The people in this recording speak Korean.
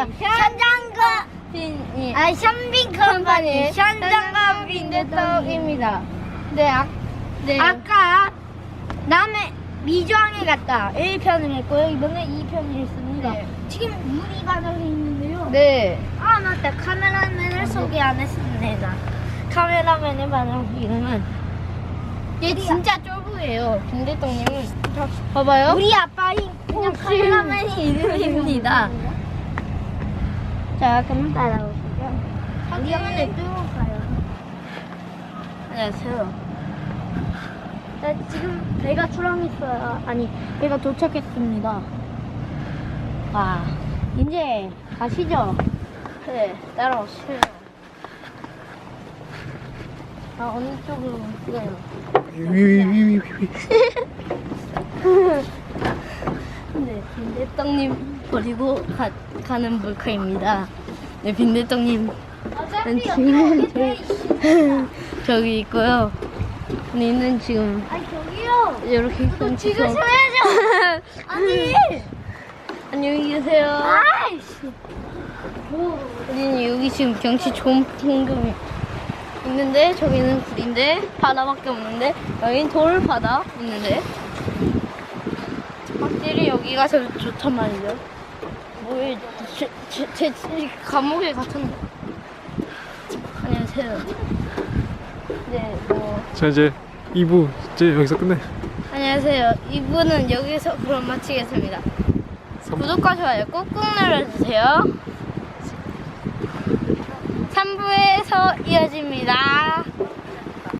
아니에요. 현장과 빈이 아 샴빈 컴퍼니 현장과 빈대떡입니다. 네, 아, 네. 아까 남해 미주항에 갔다 1편을 했고요. 이번에 2편을 했습니다. 네. 지금 물이 바닥에 있는데요. 네. 아 맞다 카메라맨을 소개 안 했습니다. 카메라맨의 바로 이름은 얘 진짜 쫄보예요. 빈대떡님은 봐봐요. 우리 아빠인 그냥 카메라맨이 이름입니다. 자 그럼 따라오시죠. 우리 형네 뚫고 가요. 안녕하세요. 네, 지금 배가 출항했어요. 아니 배가 도착했습니다. 와 이제 가시죠. 네 따라오세요. 아 어느 쪽으로 찍어요? 위위위위위. 네, 빈대떡님 버리고 가, 가는 몰카입니다. 네, 빈대떡님 지금 저기, 저기 있고요. 우리는 지금 아 저기요. 이렇게 손 찍으셔야죠. 아니. 안녕히 계세요. 아이씨. 우리는 여기 지금 경치 좋은 풍경이 있는데 저기는 굴인데 바다밖에 없는데 여기는 돌 바다 있는데 확실히 여기가 더 좋단 말이죠. 뭐에 제, 제, 제, 제 감옥에 갇혔네. 안녕하세요. 네, 뭐 자 이제 2부 이제 여기서 끝내. 안녕하세요. 이분은 여기서 그럼 마치겠습니다. 구독과 좋아요 꾹꾹 눌러주세요. 3부에서 이어집니다.